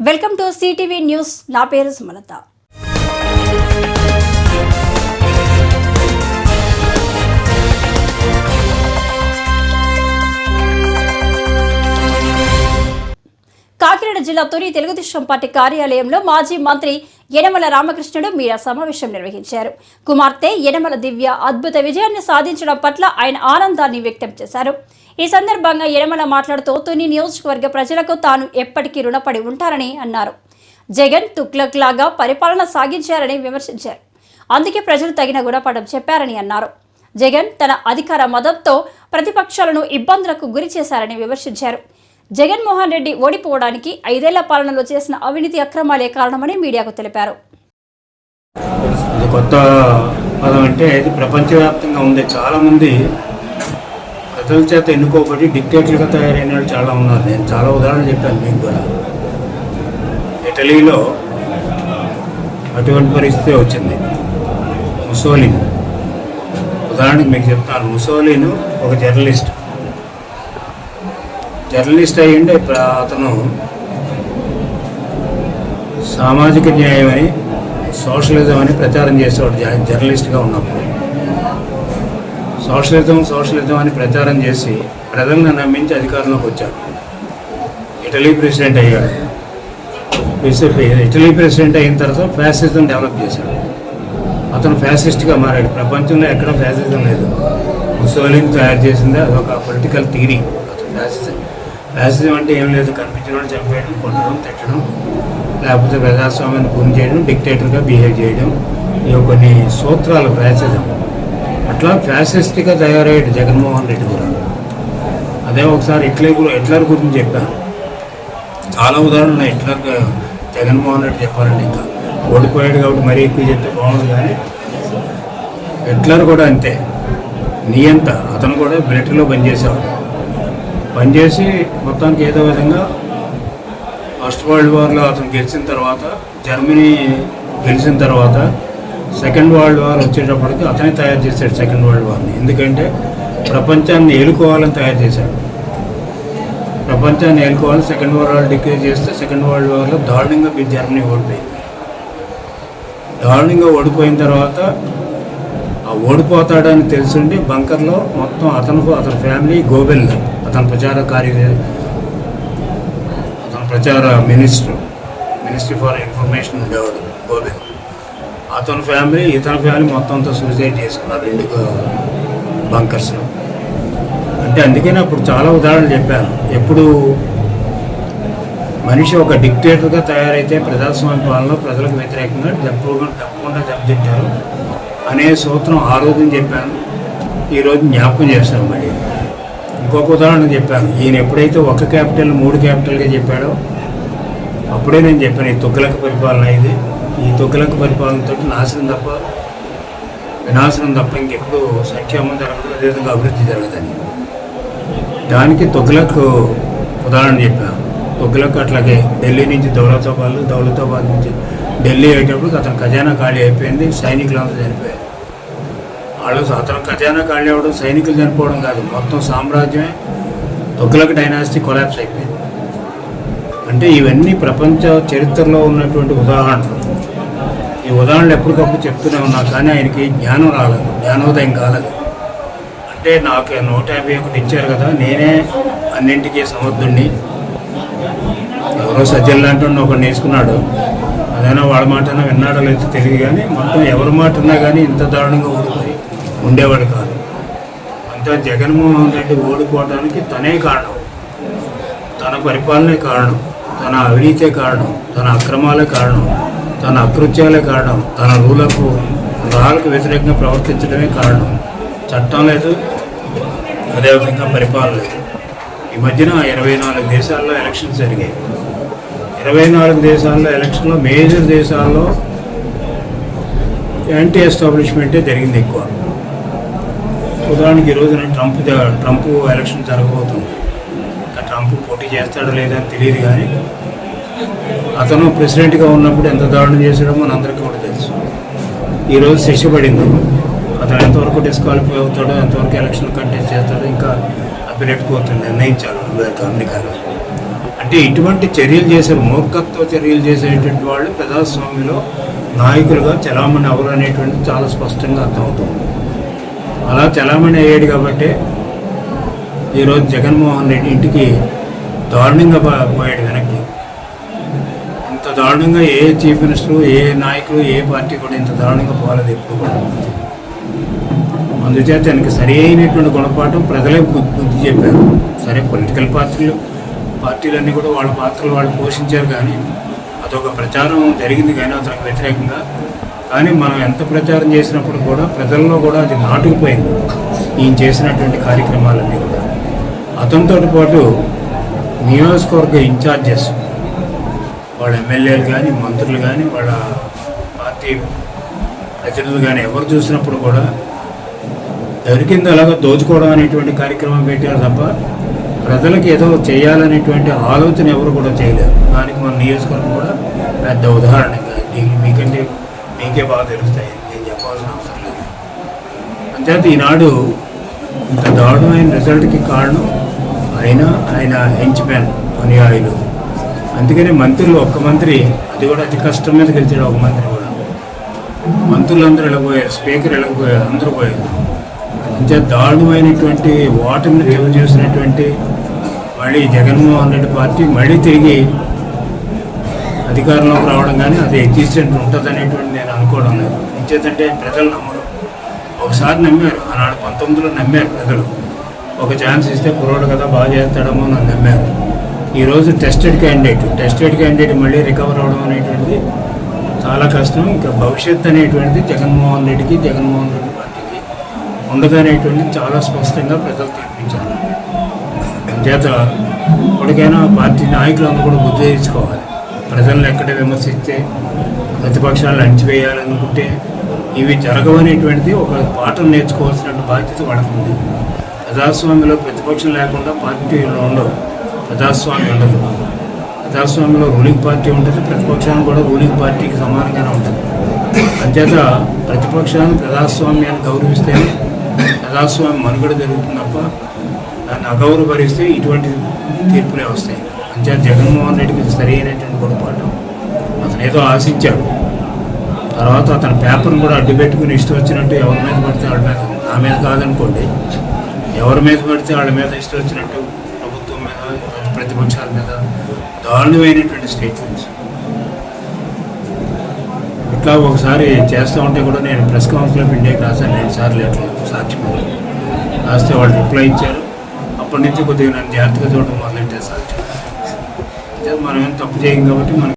Welcome to CTV news. నా పేరు సుమలత. కాకినాడ జిల్లా తొలి తెలుగుదేశం పార్టీ కార్యాలయంలో మాజీ మంత్రి యనమల రామకృష్ణుడు మీడియా సమావేశం నిర్వహించారు. కుమార్తె యనమల దివ్య అద్భుత విజయాన్ని సాధించడం పట్ల ఆయన ఆనందాన్ని వ్యక్తం చేశారు. ఈ సందర్భంగా యనమల మాట్లాడుతూ తుని నియోజకవర్గ ప్రజలకు తాను ఎప్పటికీ రుణపడి ఉంటారని అన్నారు. జగన్ తుక్లక్ లాగా పరిపాలన సాగించారని విమర్శించారు. అందుకే ప్రజలు తగిన గుణపడం చెప్పారని అన్నారు. జగన్ తన అధికార మదంతో ప్రతిపక్షాలను ఇబ్బందులకు గురి చేశారని విమర్శించారు. జగన్మోహన్ రెడ్డి ఓడిపోవడానికి ఐదేళ్ళ పాలనలో చేసిన అవినీతి అక్రమాలే కారణమని మీడియాకు తెలిపారు. కొత్త పదం అంటే ఇది ప్రపంచవ్యాప్తంగా ఉంది చాలామంది ప్రజల చేత ఎన్నుకోబడి డిక్టేటర్గా తయారైన వాళ్ళు చాలా ఉన్నారు. నేను చాలా ఉదాహరణలు చెప్పాను మీకు కూడా. ఇటలీలో అటువంటి పరిస్థితి వచ్చింది. ముసోలిన్. ఉదాహరణకి మీకు చెప్తాను. ముసోలిన్ ఒక జర్నలిస్ట్. జర్నలిస్ట్ అయ్యిండే అతను సామాజిక న్యాయం అని సోషలిజం అని ప్రచారం చేసేవాడు జర్నలిస్ట్గా ఉన్నప్పుడు. సోషలిజం సోషలిజం అని ప్రచారం చేసి ప్రజలను నమ్మించి అధికారంలోకి వచ్చాడు ఇటలీ ప్రెసిడెంట్ అయ్యాడు ఇటలీ ప్రెసిడెంట్ అయిన తర్వాత ఫ్యాసిజం డెవలప్ చేశాడు అతను ఫ్యాసిస్ట్గా మారాడు. ప్రపంచంలో ఎక్కడ ఫ్యాసిజం లేదు. ముసోలిని తయారు చేసింది అదొక పొలిటికల్ థీరీ అతను ఫ్యాసిజం ఫ్యాసిజం అంటే ఏం లేదు. కనిపించడం చంపేయడం కొట్టడం తిట్టడం లేకపోతే ప్రజాస్వామ్యాన్ని పూర్తి చేయడం డిక్టేటర్గా బిహేవ్ చేయడం ఇవి కొన్ని సూత్రాలు ఫ్యాసిజం అట్లా ఫ్యాసిస్ట్గా తయారయ్యాడు జగన్మోహన్ రెడ్డి కూడా. అదే ఒకసారి హిట్లర్ కూడా హిట్లర్ గురించి చెప్పాను చాలా ఉదాహరణ హిట్లర్ జగన్మోహన్ రెడ్డి చెప్పారండి ఇంకా. ఓడిపోయాడు కాబట్టి మరీ ఎక్కువ చెప్తే బాగుంది కానీ హిట్లర్ కూడా అంతే. నియంత అతను కూడా మిలిటరీలో పనిచేసేవాడు. పనిచేసి మొత్తానికి ఏదో విధంగా ఫస్ట్ వరల్డ్ వార్లో అతను గెలిచిన తర్వాత జర్మనీ గెలిచిన తర్వాత సెకండ్ వరల్డ్ వార్ వచ్చేటప్పటికి అతనే తయారు చేశాడు సెకండ్ వరల్డ్ వార్ని. ఎందుకంటే ప్రపంచాన్ని ఏలుకోవాలని తయారు చేశాడు. ప్రపంచాన్ని ఏలుకోవాలని సెకండ్ వరల్డ్ వార్ డిక్లేర్ చేస్తే సెకండ్ వరల్డ్ వార్లో దారుణంగా మీ జర్మనీ ఓడిపోయింది. దారుణంగా ఓడిపోయిన తర్వాత ఆ ఓడిపోతాడని తెలుసుండి బంకర్లో మొత్తం అతను అతని ఫ్యామిలీ గోబెల్ అతని ప్రచార కార్య అతని ప్రచార మినిస్టర్ మినిస్ట్రీ ఫర్ ఇన్ఫర్మేషన్ ఉండేవాడు గోబెల్ అతని ఫ్యామిలీ ఇతని ఫ్యామిలీ మొత్తంతో సూసైడ్ చేసుకున్నారు ఎందుకు? బంకర్స్లో అంటే అందుకనే అప్పుడు చాలా ఉదాహరణలు చెప్పాను. ఎప్పుడు మనిషి ఒక డిక్టేటర్గా తయారైతే ప్రజాస్వామ్య పాలనలో ప్రజలకు వ్యతిరేకంగా తప్పకుండా తప్పకుండా దెబ్బతింటారు అనే సూత్రం ఆ రోజున చెప్పాను. ఈరోజు జ్ఞాపకం చేస్తాను మరి ఇంకొక ఉదాహరణ చెప్పాను. ఈయన ఎప్పుడైతే ఒక క్యాపిటల్ మూడు క్యాపిటల్గా చెప్పాడో అప్పుడే నేను చెప్పాను ఈ తొక్కులక పరిపాలన ఇది. ఈ తొక్కులక పరిపాలనతో నాశనం తప్ప వినాశనం తప్ప ఇంకెప్పుడు సంక్షేమం జరగదు అదేవిధంగా అభివృద్ధి జరగదని. దానికి తొగ్గులకు ఉదాహరణ చెప్పాను. తొగ్గులకు అట్లాగే ఢిల్లీ నుంచి దౌలతాబాద్ దౌలతాబాద్ నుంచి ఢిల్లీ అయ్యేటప్పుడు అతని ఖజానా ఖాళీ అయిపోయింది సైనికులు అంతా చనిపోయారు. వాళ్ళు అతను ఖజానా ఖాళీ అవ్వడం సైనికులు చనిపోవడం కాదు మొత్తం సామ్రాజ్యమే తొగ్గులకు డైనాసిటీ కొలాప్స్ అయిపోయింది. అంటే ఇవన్నీ ప్రపంచ చరిత్రలో ఉన్నటువంటి ఉదాహరణలు. ఈ ఉదాహరణలు ఎప్పటికప్పుడు చెప్తూనే ఉన్నా కానీ ఆయనకి జ్ఞానం రాలేదు జ్ఞానోదయం కాలేదు. అంటే నాకు నూట యాభై ఒకటి ఇచ్చారు కదా నేనే అన్నింటికీ సమర్థుణ్ణి. ఎవరో సజ్జలు లాంటి ఒకటి నేర్చుకున్నాడు. అదైనా వాళ్ళ మాట విన్నాడో లేదో తెలియదు కానీ మొత్తం ఎవరి మాట ఉన్నా కానీ ఇంత దారుణంగా ఓడిపోయి ఉండేవాడు కాదు. అంతా జగన్మోహన్ రెడ్డి ఓడిపోవడానికి తనే కారణం. తన పరిపాలనే కారణం. తన అవినీతే కారణం తన అక్రమాలే కారణం తన అకృత్యాలే కారణం తన రూలకు రాళ్ళకు వ్యతిరేకంగా ప్రవర్తించడమే కారణం. చట్టం లేదు అదేవిధంగా పరిపాలన లేదు. ఈ మధ్యన ఇరవై నాలుగు దేశాల్లో ఎలక్షన్స్ జరిగాయి. ఇరవై నాలుగు దేశాల్లో ఎలక్షన్లో మేజర్ దేశాల్లో యాంటీ ఎస్టాబ్లిష్మెంటే జరిగింది ఎక్కువ. ఉదాహరణకి ఈరోజున ట్రంప్ ట్రంప్ ఎలక్షన్ జరగబోతుంది. ట్రంప్ పోటీ చేస్తాడో లేదని తెలియదు కానీ అతను ప్రెసిడెంట్గా ఉన్నప్పుడు ఎంత దారుణం చేశాడో మన అందరికీ కూడా తెలుసు. ఈరోజు శిక్ష పడింది. అతను ఎంతవరకు డిస్క్వాలిఫై అవుతాడో ఎంతవరకు ఎలక్షన్ కంటెస్ట్ చేస్తాడో ఇంకా అభినెట్ కోర్టు నిర్ణయించాలి అమెరికాలో. అంటే ఇటువంటి చర్యలు చేసే మూర్ఖత్వ చర్యలు చేసేటువంటి వాళ్ళు ప్రజాస్వామ్యంలో నాయకులుగా చలామణి అవరు అనేటువంటిది చాలా స్పష్టంగా అర్థమవుతుంది. అలా చలామణి అయ్యాడు కాబట్టి ఈరోజు జగన్మోహన్ రెడ్డి ఇంటికి దారుణంగా పోయాడు వెనక్కి. ఇంత దారుణంగా ఏ చీఫ్ మినిస్టరు ఏ నాయకులు ఏ పార్టీ కూడా ఇంత దారుణంగా పోలేదు ఎప్పుడు కూడా. అందుచేత ఆయనకి సరి అయినటువంటి గుణపాఠం ప్రజలే బుద్ధి చెప్పారు. సరే పొలిటికల్ పార్టీలు పార్టీలన్నీ కూడా వాళ్ళ పాత్రలు వాళ్ళు పోషించారు కానీ అదొక ప్రచారం జరిగింది కానీ అతనికి వ్యతిరేకంగా. కానీ మనం ఎంత ప్రచారం చేసినప్పుడు కూడా ప్రజల్లో కూడా అది నాటుకుపోయింది. ఈయన చేసినటువంటి కార్యక్రమాలన్నీ కూడా. అతనితో పాటు నియోజకవర్గ ఇన్ఛార్జెస్ వాళ్ళ ఎమ్మెల్యేలు కానీ మంత్రులు కానీ వాళ్ళ పార్టీ ప్రతినిధులు కానీ ఎవరు చూసినప్పుడు కూడా దొరికింది అలాగా దోచుకోవడం అనేటువంటి కార్యక్రమం పెట్టారు తప్ప ప్రజలకు ఏదో చేయాలనేటువంటి ఆలోచన ఎవరు కూడా చేయలేరు దానికి మన నియోజకవర్గం కూడా పెద్ద ఉదాహరణ. మీకంటే మీకే బాగా తెలుస్తాయి. నేను చెప్పాల్సిన అవసరం లేదు. అంతేత ఈనాడు ఇంత దారుణమైన రిజల్ట్కి కారణం ఆయన ఆయన హెంచ్మ్యాన్ అనుయాయులు. అందుకని మంత్రులు ఒక్క మంత్రి అది కూడా అతి కష్టం మీద గెలిచాడు ఒక మంత్రి కూడా. మంత్రులందరూ వెళ్ళిపోయారు స్పీకర్ వెళ్ళిపోయారు అందరూ పోయారు. అంతే దారుణమైనటువంటి ఓటమిని తెలియజేసినటువంటి మళ్ళీ జగన్మోహన్ రెడ్డి పార్టీ మళ్ళీ తిరిగి అధికారంలోకి రావడం కానీ అది ఎగ్జిస్టెంట్ ఉంటుంది అనేటువంటి నేను అనుకోవడం లేదు. ఎంచేతంటే ప్రజలు నమ్మరు. ఒకసారి నమ్మారు. ఆనాడు పంతొమ్మిదిలో నమ్మారు ప్రజలు. ఒక ఛాన్స్ ఇస్తే కుర్రోడు కదా బాగా చేస్తాడేమో అని నమ్మారు. ఈరోజు టెస్టెడ్ క్యాండిడేట్ టెస్టెడ్ క్యాండిడేట్ మళ్ళీ రికవర్ అవడం అనేటువంటిది చాలా కష్టం. ఇంకా భవిష్యత్ అనేటువంటిది జగన్మోహన్ రెడ్డికి జగన్మోహన్ రెడ్డి పార్టీకి ఉండదు అనేటువంటిది చాలా స్పష్టంగా ప్రజలు తీర్పించారు. చేత ఇప్పటికైనా పార్టీ నాయకులందరూ కూడా బుద్ధి తెచ్చుకోవాలి. ప్రజలను ఎక్కడ విమర్శిస్తే ప్రతిపక్షాలను అణిచివేయాలనుకుంటే ఇవి జరగవనేటువంటిది ఒక పాఠం నేర్చుకోవాల్సిన బాధ్యత వాళ్ళకు ఉంది ప్రజాస్వామ్యంలో ప్రతిపక్షం లేకుండా పార్టీలు ఉండవు ప్రజాస్వామ్యం ఉండదు. ప్రజాస్వామ్యంలో రూలింగ్ పార్టీ ఉంటుంది. ప్రతిపక్షాన్ని కూడా రూలింగ్ పార్టీకి సమానంగానే ఉంటుంది. అంచేత ప్రతిపక్షాన్ని ప్రజాస్వామ్యాన్ని గౌరవిస్తేనే ప్రజాస్వామ్యం మనుగడ జరుగుతుంది తప్ప దాన్ని అగౌరవపరిస్తే ఇటువంటి తీర్పులే వస్తాయి. అంచేత జగన్మోహన్ రెడ్డికి సరైనటువంటి సరి అయినటువంటి గుణపాఠం అతను ఏదో ఆశించాడు. తర్వాత అతని పేపర్ని కూడా అడ్డు పెట్టుకుని ఇష్టం వచ్చినట్టు ఎవరి మీద పడితే వాళ్ళ మీద. నా మీద కాదనుకోండి. ఎవరి మీద పడితే వాళ్ళ మీద ఇష్టం వచ్చినట్టు ప్రభుత్వం మీద ప్రతిపక్షాల మీద దారుణమైనటువంటి స్టేట్మెంట్స్ ఇట్లా ఒకసారి చేస్తూ ఉంటే కూడా నేను ప్రెస్ కౌన్సిల్ ఆఫ్ ఇండియాకి రాశాను. రెండు సార్లు ఎట్లా సాక్షి రాస్తే వాళ్ళు రిప్లై ఇచ్చారు. అప్పటి నుంచి కొద్దిగా నన్ను జాగ్రత్తగా చూడడం మొదలెట్టే సాక్షి. మనం ఏం తప్పు చేయం కాబట్టి మనకి